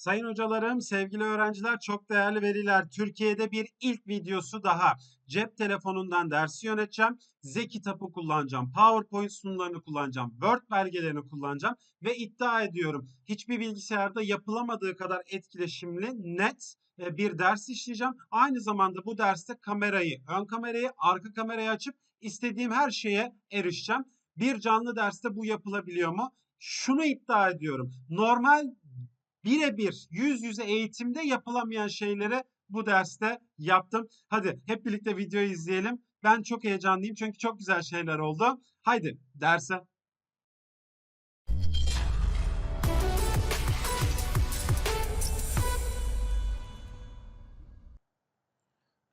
Sayın hocalarım, sevgili öğrenciler, çok değerli veliler. Türkiye'de bir ilk videosu daha. Cep telefonundan dersi yöneteceğim. Z kitabı kullanacağım. PowerPoint sunumlarını kullanacağım. Word belgelerini kullanacağım. Ve iddia ediyorum hiçbir bilgisayarda yapılamadığı kadar etkileşimli, net e, bir ders işleyeceğim. Aynı zamanda bu derste kamerayı, ön kamerayı, arka kamerayı açıp istediğim her şeye erişeceğim. Bir canlı derste bu yapılabiliyor mu? Şunu iddia ediyorum. Normal birebir yüz yüze eğitimde yapılamayan şeyleri bu derste yaptım. Hadi hep birlikte videoyu izleyelim. Ben çok heyecanlıyım çünkü çok güzel şeyler oldu. Haydi derse.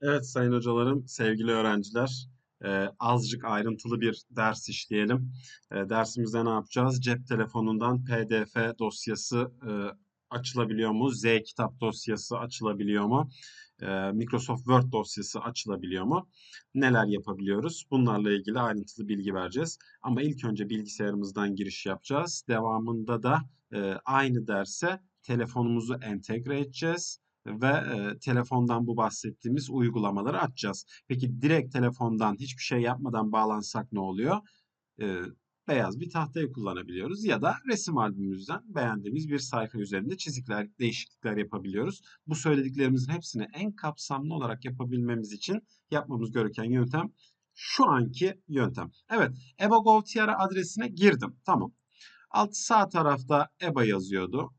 Evet sayın hocalarım, sevgili öğrenciler, e, azıcık ayrıntılı bir ders işleyelim. E, dersimizde ne yapacağız? Cep telefonundan PDF dosyası e, açılabiliyor mu? Z kitap dosyası açılabiliyor mu? E, Microsoft Word dosyası açılabiliyor mu? Neler yapabiliyoruz? Bunlarla ilgili ayrıntılı bilgi vereceğiz. Ama ilk önce bilgisayarımızdan giriş yapacağız. Devamında da e, aynı derse telefonumuzu entegre edeceğiz ve e, telefondan bu bahsettiğimiz uygulamaları açacağız. Peki direkt telefondan hiçbir şey yapmadan bağlansak ne oluyor? E, beyaz bir tahtayı kullanabiliyoruz ya da resim albümümüzden beğendiğimiz bir sayfa üzerinde çizikler, değişiklikler yapabiliyoruz. Bu söylediklerimizin hepsini en kapsamlı olarak yapabilmemiz için yapmamız gereken yöntem şu anki yöntem. Evet, EBA Gov.tr adresine girdim. Tamam. Alt sağ tarafta EBA yazıyordu.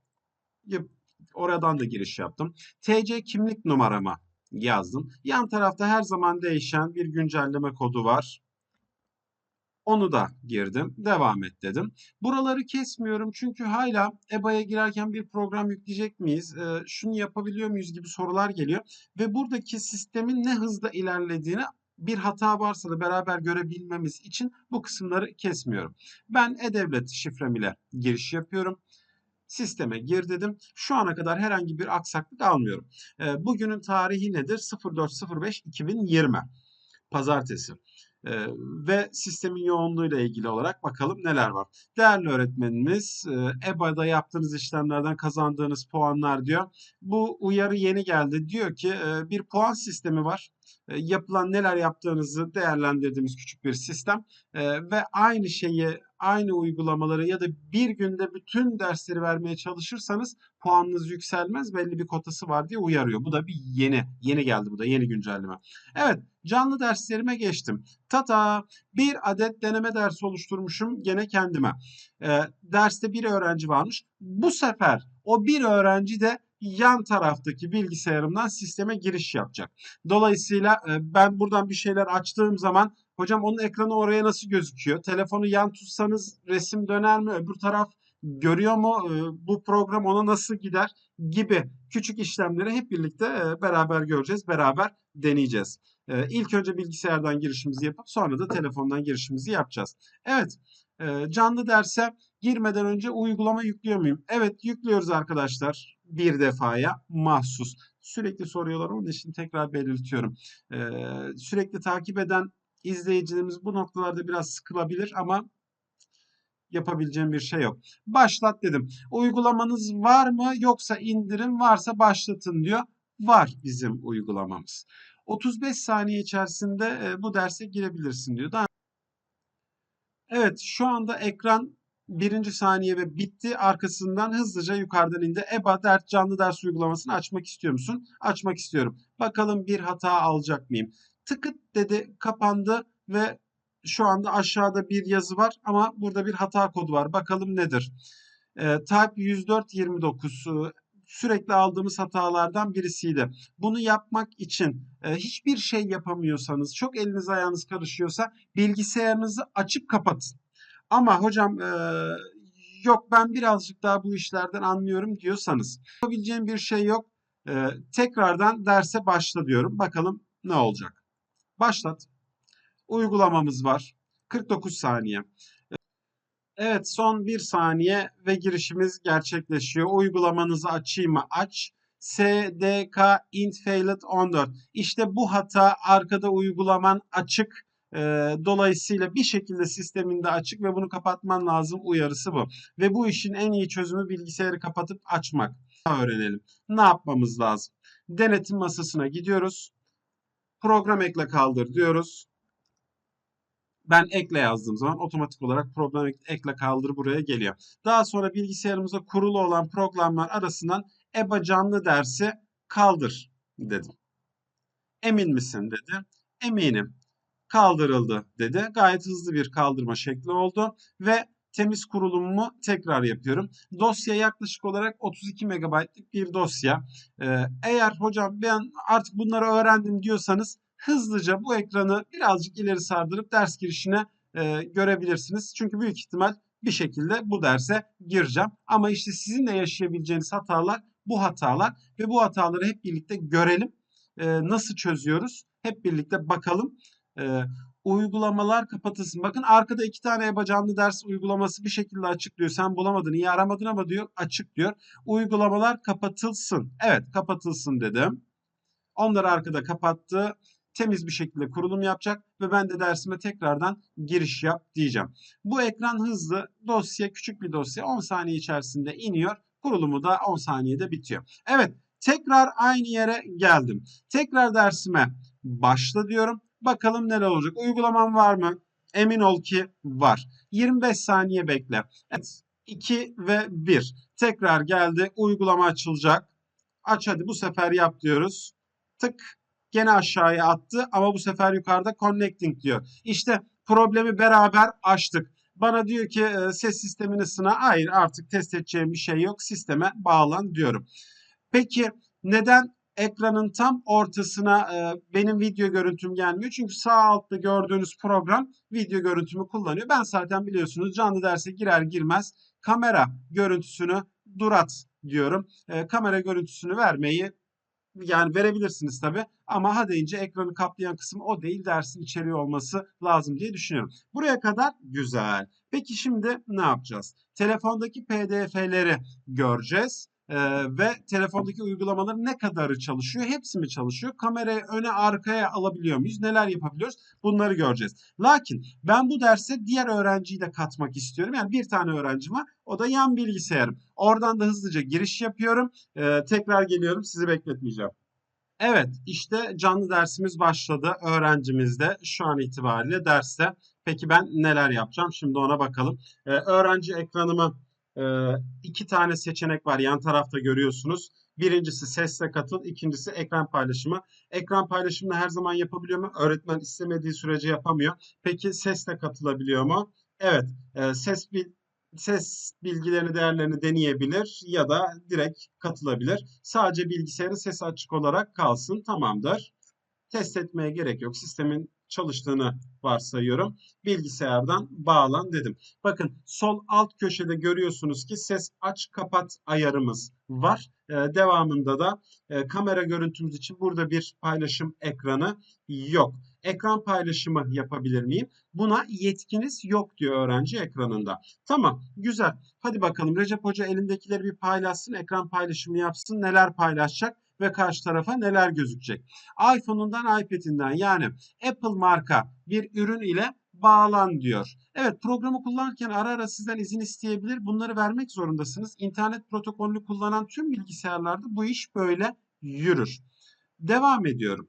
Oradan da giriş yaptım. TC kimlik numaramı yazdım. Yan tarafta her zaman değişen bir güncelleme kodu var. Onu da girdim. Devam et dedim. Buraları kesmiyorum çünkü hala EBA'ya girerken bir program yükleyecek miyiz? E, şunu yapabiliyor muyuz gibi sorular geliyor. Ve buradaki sistemin ne hızda ilerlediğini bir hata varsa da beraber görebilmemiz için bu kısımları kesmiyorum. Ben e-devlet şifrem ile giriş yapıyorum sisteme gir dedim. Şu ana kadar herhangi bir aksaklık almıyorum. E, bugünün tarihi nedir? 04.05.2020 Pazartesi. Ve sistemin yoğunluğuyla ilgili olarak bakalım neler var. Değerli öğretmenimiz e, EBA'da yaptığınız işlemlerden kazandığınız puanlar diyor. Bu uyarı yeni geldi. Diyor ki bir puan sistemi var. E, yapılan neler yaptığınızı değerlendirdiğimiz küçük bir sistem e, ve aynı şeyi aynı uygulamaları ya da bir günde bütün dersleri vermeye çalışırsanız puanınız yükselmez belli bir kotası var diye uyarıyor. Bu da bir yeni yeni geldi bu da yeni güncelleme. Evet canlı derslerime geçtim. Tata bir adet deneme dersi oluşturmuşum gene kendime. E, derste bir öğrenci varmış. Bu sefer o bir öğrenci de yan taraftaki bilgisayarımdan sisteme giriş yapacak. Dolayısıyla e, ben buradan bir şeyler açtığım zaman hocam onun ekranı oraya nasıl gözüküyor? Telefonu yan tutsanız resim döner mi? Öbür taraf görüyor mu? E, bu program ona nasıl gider? Gibi küçük işlemleri hep birlikte e, beraber göreceğiz, beraber deneyeceğiz. İlk önce bilgisayardan girişimizi yapıp sonra da telefondan girişimizi yapacağız. Evet, canlı derse girmeden önce uygulama yüklüyor muyum? Evet, yüklüyoruz arkadaşlar bir defaya mahsus. Sürekli soruyorlar onun için tekrar belirtiyorum. Ee, sürekli takip eden izleyicilerimiz bu noktalarda biraz sıkılabilir ama yapabileceğim bir şey yok. Başlat dedim. Uygulamanız var mı yoksa indirim varsa başlatın diyor. Var bizim uygulamamız. 35 saniye içerisinde e, bu derse girebilirsin diyor. Daha Evet şu anda ekran birinci saniye ve bitti. Arkasından hızlıca yukarıdan indi. EBA ders canlı ders uygulamasını açmak istiyor musun? Açmak istiyorum. Bakalım bir hata alacak mıyım? Tıkıt dedi kapandı ve şu anda aşağıda bir yazı var ama burada bir hata kodu var. Bakalım nedir? E, type 10429 e, sürekli aldığımız hatalardan birisiydi. Bunu yapmak için e, hiçbir şey yapamıyorsanız, çok eliniz ayağınız karışıyorsa bilgisayarınızı açıp kapatın. Ama hocam e, yok ben birazcık daha bu işlerden anlıyorum diyorsanız yapabileceğim bir şey yok. E, tekrardan derse başla diyorum. Bakalım ne olacak. Başlat. Uygulamamız var. 49 saniye. Evet son bir saniye ve girişimiz gerçekleşiyor. Uygulamanızı açayım mı? Aç. SDK int failed 14. İşte bu hata arkada uygulaman açık e, dolayısıyla bir şekilde sisteminde açık ve bunu kapatman lazım uyarısı bu. Ve bu işin en iyi çözümü bilgisayarı kapatıp açmak. öğrenelim. Ne yapmamız lazım? Denetim masasına gidiyoruz. Program ekle kaldır diyoruz. Ben ekle yazdığım zaman otomatik olarak program ek- ekle kaldır buraya geliyor. Daha sonra bilgisayarımıza kurulu olan programlar arasından EBA canlı dersi kaldır dedim. Emin misin dedi. Eminim. Kaldırıldı dedi. Gayet hızlı bir kaldırma şekli oldu ve temiz kurulumumu tekrar yapıyorum. Dosya yaklaşık olarak 32 MB'lık bir dosya. Ee, eğer hocam ben artık bunları öğrendim diyorsanız hızlıca bu ekranı birazcık ileri sardırıp ders girişine e, görebilirsiniz. Çünkü büyük ihtimal bir şekilde bu derse gireceğim. Ama işte sizin de yaşayabileceğiniz hatalar bu hatalar ve bu hataları hep birlikte görelim. Ee, nasıl çözüyoruz? Hep birlikte bakalım. Ee, uygulamalar kapatılsın. Bakın arkada iki tane EBA ders uygulaması bir şekilde açık diyor. Sen bulamadın, iyi aramadın ama diyor açık diyor. Uygulamalar kapatılsın. Evet kapatılsın dedim. Onları arkada kapattı. Temiz bir şekilde kurulum yapacak ve ben de dersime tekrardan giriş yap diyeceğim. Bu ekran hızlı. Dosya küçük bir dosya. 10 saniye içerisinde iniyor. Kurulumu da 10 saniyede bitiyor. Evet tekrar aynı yere geldim. Tekrar dersime başla diyorum. Bakalım neler olacak. Uygulamam var mı? Emin ol ki var. 25 saniye bekle. Evet 2 ve 1. Tekrar geldi. Uygulama açılacak. Aç hadi bu sefer yap diyoruz. Tık gene aşağıya attı ama bu sefer yukarıda connecting diyor. İşte problemi beraber açtık. Bana diyor ki e, ses sistemini sına. Hayır artık test edeceğim bir şey yok. Sisteme bağlan diyorum. Peki neden ekranın tam ortasına e, benim video görüntüm gelmiyor? Çünkü sağ altta gördüğünüz program video görüntümü kullanıyor. Ben zaten biliyorsunuz canlı derse girer girmez kamera görüntüsünü durat diyorum. E, kamera görüntüsünü vermeyi yani verebilirsiniz tabi ama ha deyince ekranı kaplayan kısım o değil dersin içeriği olması lazım diye düşünüyorum. Buraya kadar güzel. Peki şimdi ne yapacağız? Telefondaki pdf'leri göreceğiz. Ee, ve telefondaki uygulamaların ne kadarı çalışıyor? Hepsi mi çalışıyor? Kamerayı öne arkaya alabiliyor muyuz? Neler yapabiliyoruz? Bunları göreceğiz. Lakin ben bu derse diğer öğrenciyi de katmak istiyorum. Yani bir tane öğrencim var. O da yan bilgisayarım. Oradan da hızlıca giriş yapıyorum. Ee, tekrar geliyorum. Sizi bekletmeyeceğim. Evet, işte canlı dersimiz başladı. Öğrencimiz de şu an itibariyle derste. Peki ben neler yapacağım? Şimdi ona bakalım. Ee, öğrenci ekranımı e, iki tane seçenek var. Yan tarafta görüyorsunuz. Birincisi sesle katıl, ikincisi ekran paylaşımı. Ekran paylaşımını her zaman yapabiliyor mu? Öğretmen istemediği sürece yapamıyor. Peki sesle katılabiliyor mu? Evet, e, ses bil ses bilgilerini, değerlerini deneyebilir ya da direkt katılabilir. Sadece bilgisayarın sesi açık olarak kalsın. Tamamdır. Test etmeye gerek yok. Sistemin çalıştığını varsayıyorum. Bilgisayardan bağlan dedim. Bakın sol alt köşede görüyorsunuz ki ses aç kapat ayarımız var. Ee, devamında da e, kamera görüntümüz için burada bir paylaşım ekranı yok. Ekran paylaşımı yapabilir miyim? Buna yetkiniz yok diyor öğrenci ekranında. Tamam güzel. Hadi bakalım Recep Hoca elindekileri bir paylaşsın. Ekran paylaşımı yapsın. Neler paylaşacak? Ve karşı tarafa neler gözükecek. iPhone'undan iPad'inden yani Apple marka bir ürün ile bağlan diyor. Evet programı kullanırken ara ara sizden izin isteyebilir. Bunları vermek zorundasınız. İnternet protokolünü kullanan tüm bilgisayarlarda bu iş böyle yürür. Devam ediyorum.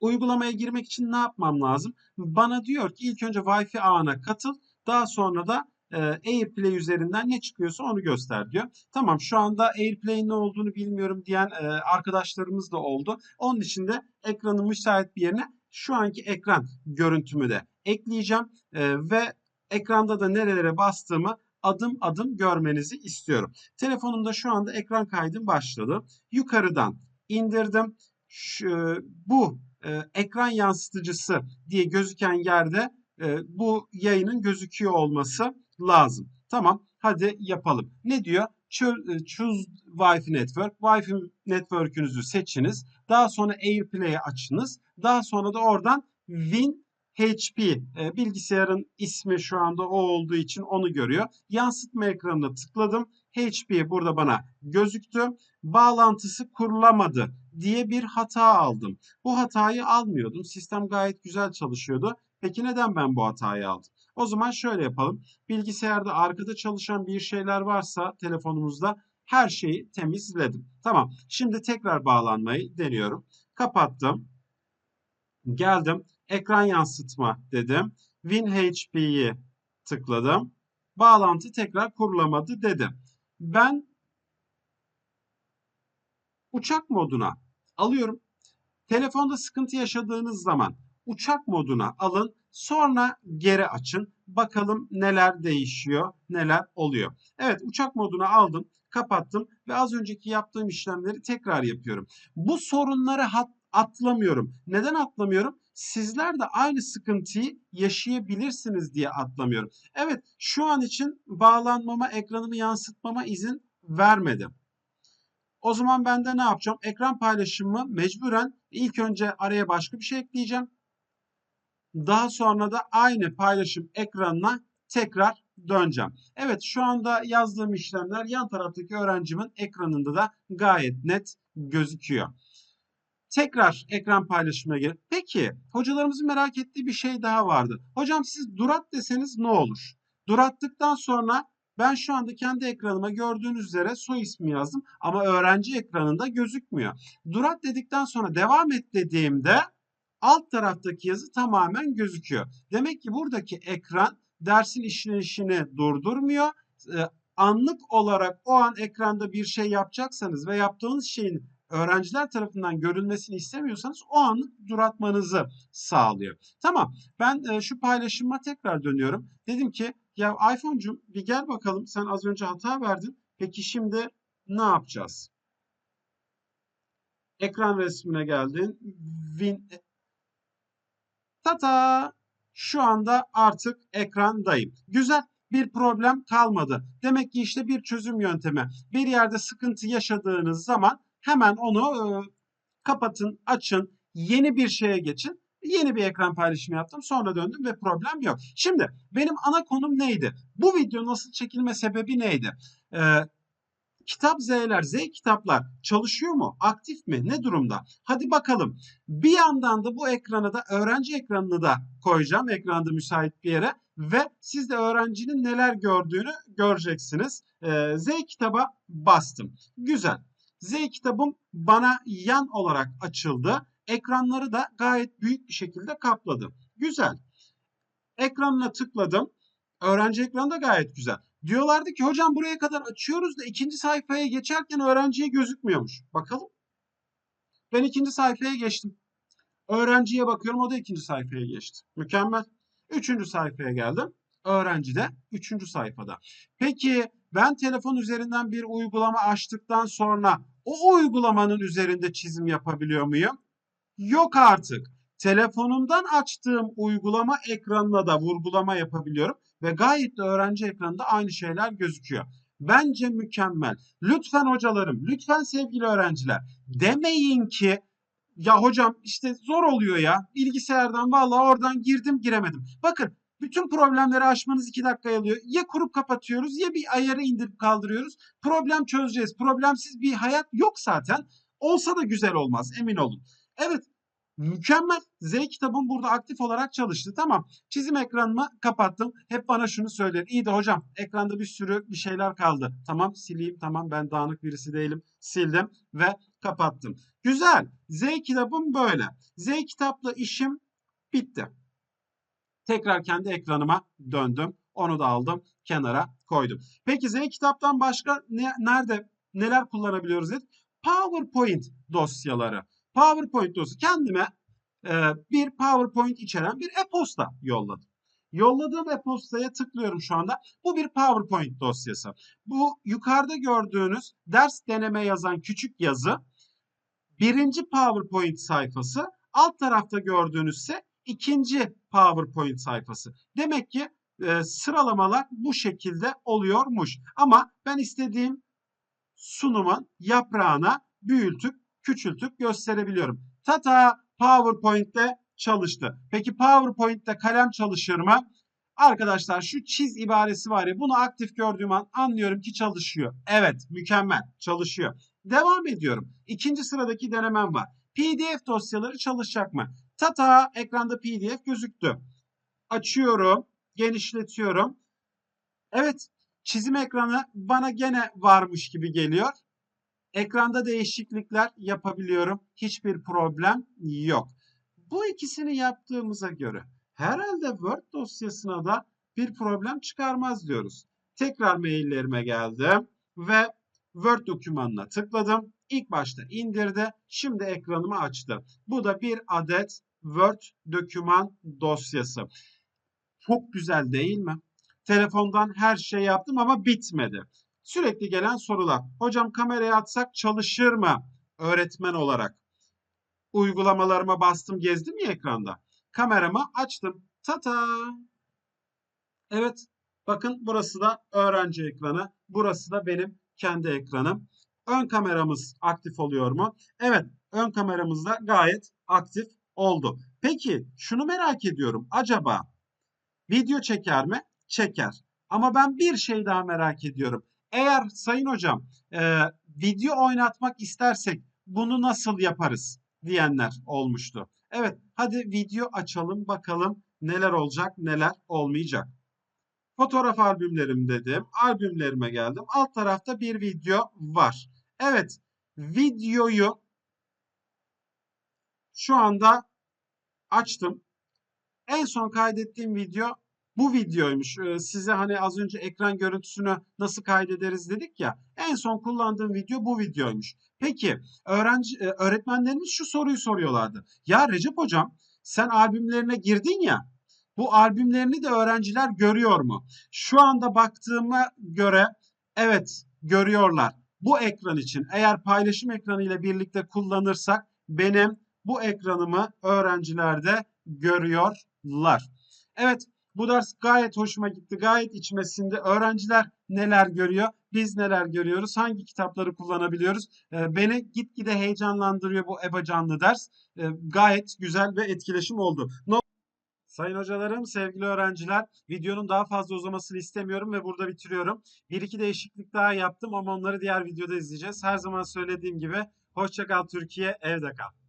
Uygulamaya girmek için ne yapmam lazım? Bana diyor ki ilk önce Wi-Fi ağına katıl. Daha sonra da AirPlay üzerinden ne çıkıyorsa onu göster diyor. Tamam şu anda AirPlay'in ne olduğunu bilmiyorum diyen e, arkadaşlarımız da oldu. Onun için de ekranın müsait bir yerine şu anki ekran görüntümü de ekleyeceğim e, ve ekranda da nerelere bastığımı adım adım görmenizi istiyorum. Telefonumda şu anda ekran kaydım başladı. Yukarıdan indirdim. Şu, bu e, ekran yansıtıcısı diye gözüken yerde e, bu yayının gözüküyor olması lazım. Tamam hadi yapalım. Ne diyor? Choose Wi-Fi Network. Wi-Fi network'ünüzü seçiniz. Daha sonra AirPlay'i açınız. Daha sonra da oradan Win HP e, bilgisayarın ismi şu anda o olduğu için onu görüyor. Yansıtma ekranına tıkladım. HP burada bana gözüktü. Bağlantısı kurulamadı diye bir hata aldım. Bu hatayı almıyordum. Sistem gayet güzel çalışıyordu. Peki neden ben bu hatayı aldım? O zaman şöyle yapalım. Bilgisayarda arkada çalışan bir şeyler varsa telefonumuzda Her şeyi temizledim. Tamam. Şimdi tekrar bağlanmayı deniyorum. Kapattım. Geldim. Ekran yansıtma dedim. WinHP'yi tıkladım. Bağlantı tekrar kurulamadı dedim. Ben uçak moduna alıyorum. Telefonda sıkıntı yaşadığınız zaman uçak moduna alın. Sonra geri açın. Bakalım neler değişiyor, neler oluyor. Evet uçak moduna aldım, kapattım ve az önceki yaptığım işlemleri tekrar yapıyorum. Bu sorunları atlamıyorum. Neden atlamıyorum? Sizler de aynı sıkıntıyı yaşayabilirsiniz diye atlamıyorum. Evet şu an için bağlanmama, ekranımı yansıtmama izin vermedi. O zaman ben de ne yapacağım? Ekran paylaşımı mecburen ilk önce araya başka bir şey ekleyeceğim. Daha sonra da aynı paylaşım ekranına tekrar döneceğim. Evet şu anda yazdığım işlemler yan taraftaki öğrencimin ekranında da gayet net gözüküyor. Tekrar ekran paylaşımına gelip peki hocalarımızın merak ettiği bir şey daha vardı. Hocam siz durat deseniz ne olur? Durattıktan sonra ben şu anda kendi ekranıma gördüğünüz üzere soy ismi yazdım ama öğrenci ekranında gözükmüyor. Durat dedikten sonra devam et dediğimde alt taraftaki yazı tamamen gözüküyor. Demek ki buradaki ekran dersin işleyişini durdurmuyor. Ee, anlık olarak o an ekranda bir şey yapacaksanız ve yaptığınız şeyin öğrenciler tarafından görülmesini istemiyorsanız o anlık duratmanızı sağlıyor. Tamam ben e, şu paylaşıma tekrar dönüyorum. Dedim ki ya iPhone'cum bir gel bakalım sen az önce hata verdin. Peki şimdi ne yapacağız? Ekran resmine geldin. Win Tata! Şu anda artık ekrandayım. Güzel bir problem kalmadı. Demek ki işte bir çözüm yöntemi. Bir yerde sıkıntı yaşadığınız zaman hemen onu e, kapatın, açın, yeni bir şeye geçin. Yeni bir ekran paylaşımı yaptım. Sonra döndüm ve problem yok. Şimdi benim ana konum neydi? Bu video nasıl çekilme sebebi neydi? Ee, kitap Z'ler, Z kitaplar çalışıyor mu? Aktif mi? Ne durumda? Hadi bakalım. Bir yandan da bu ekranı da öğrenci ekranını da koyacağım. Ekranda müsait bir yere ve siz de öğrencinin neler gördüğünü göreceksiniz. Ee, Z kitaba bastım. Güzel. Z kitabım bana yan olarak açıldı. Ekranları da gayet büyük bir şekilde kapladı. Güzel. Ekranına tıkladım. Öğrenci ekranı da gayet güzel. Diyorlardı ki hocam buraya kadar açıyoruz da ikinci sayfaya geçerken öğrenciye gözükmüyormuş. Bakalım. Ben ikinci sayfaya geçtim. Öğrenciye bakıyorum o da ikinci sayfaya geçti. Mükemmel. Üçüncü sayfaya geldim. Öğrenci de üçüncü sayfada. Peki ben telefon üzerinden bir uygulama açtıktan sonra o uygulamanın üzerinde çizim yapabiliyor muyum? Yok artık. Telefonumdan açtığım uygulama ekranına da vurgulama yapabiliyorum ve gayet de öğrenci ekranında aynı şeyler gözüküyor. Bence mükemmel. Lütfen hocalarım, lütfen sevgili öğrenciler demeyin ki ya hocam işte zor oluyor ya. Bilgisayardan vallahi oradan girdim giremedim. Bakın bütün problemleri aşmanız iki dakika alıyor. Ya kurup kapatıyoruz ya bir ayarı indirip kaldırıyoruz. Problem çözeceğiz. Problemsiz bir hayat yok zaten. Olsa da güzel olmaz emin olun. Evet Mükemmel. Z kitabım burada aktif olarak çalıştı. Tamam. Çizim ekranımı kapattım. Hep bana şunu söyler. İyi de hocam ekranda bir sürü bir şeyler kaldı. Tamam sileyim. Tamam ben dağınık birisi değilim. Sildim ve kapattım. Güzel. Z kitabım böyle. Z kitapla işim bitti. Tekrar kendi ekranıma döndüm. Onu da aldım. Kenara koydum. Peki Z kitaptan başka ne, nerede neler kullanabiliyoruz dedik. PowerPoint dosyaları. PowerPoint dosyası kendime e, bir PowerPoint içeren bir e-posta yolladım. Yolladığım e-postaya tıklıyorum şu anda. Bu bir PowerPoint dosyası. Bu yukarıda gördüğünüz ders deneme yazan küçük yazı birinci PowerPoint sayfası. Alt tarafta gördüğünüz ise ikinci PowerPoint sayfası. Demek ki e, sıralamalar bu şekilde oluyormuş. Ama ben istediğim sunumun yaprağına büyütüp küçültüp gösterebiliyorum. Tata PowerPoint'te çalıştı. Peki PowerPoint'te kalem çalışır mı? Arkadaşlar şu çiz ibaresi var ya bunu aktif gördüğüm an anlıyorum ki çalışıyor. Evet mükemmel çalışıyor. Devam ediyorum. İkinci sıradaki denemem var. PDF dosyaları çalışacak mı? Tata ekranda PDF gözüktü. Açıyorum, genişletiyorum. Evet Çizim ekranı bana gene varmış gibi geliyor. Ekranda değişiklikler yapabiliyorum. Hiçbir problem yok. Bu ikisini yaptığımıza göre herhalde Word dosyasına da bir problem çıkarmaz diyoruz. Tekrar maillerime geldim ve Word dokümanına tıkladım. İlk başta indirdi. Şimdi ekranımı açtı. Bu da bir adet Word doküman dosyası. Çok güzel değil mi? Telefondan her şey yaptım ama bitmedi. Sürekli gelen sorular. Hocam kamerayı atsak çalışır mı? Öğretmen olarak. Uygulamalarıma bastım gezdim ya ekranda. Kameramı açtım. Tata. Evet. Bakın burası da öğrenci ekranı. Burası da benim kendi ekranım. Ön kameramız aktif oluyor mu? Evet. Ön kameramız da gayet aktif oldu. Peki şunu merak ediyorum. Acaba video çeker mi? Çeker. Ama ben bir şey daha merak ediyorum. Eğer sayın hocam e, video oynatmak istersek bunu nasıl yaparız diyenler olmuştu. Evet hadi video açalım bakalım neler olacak neler olmayacak. Fotoğraf albümlerim dedim. Albümlerime geldim. Alt tarafta bir video var. Evet videoyu şu anda açtım. En son kaydettiğim video bu videoymuş. Ee, size hani az önce ekran görüntüsünü nasıl kaydederiz dedik ya. En son kullandığım video bu videoymuş. Peki öğrenci e, öğretmenlerimiz şu soruyu soruyorlardı. Ya Recep hocam sen albümlerine girdin ya. Bu albümlerini de öğrenciler görüyor mu? Şu anda baktığıma göre evet görüyorlar. Bu ekran için eğer paylaşım ekranı ile birlikte kullanırsak benim bu ekranımı öğrenciler de görüyorlar. Evet bu ders gayet hoşuma gitti. Gayet içmesinde. Öğrenciler neler görüyor? Biz neler görüyoruz? Hangi kitapları kullanabiliyoruz? Ee, beni gitgide heyecanlandırıyor bu EBA canlı ders. Ee, gayet güzel ve etkileşim oldu. No Sayın hocalarım, sevgili öğrenciler, videonun daha fazla uzamasını istemiyorum ve burada bitiriyorum. Bir iki değişiklik daha yaptım ama onları diğer videoda izleyeceğiz. Her zaman söylediğim gibi hoşça kal Türkiye, evde kal.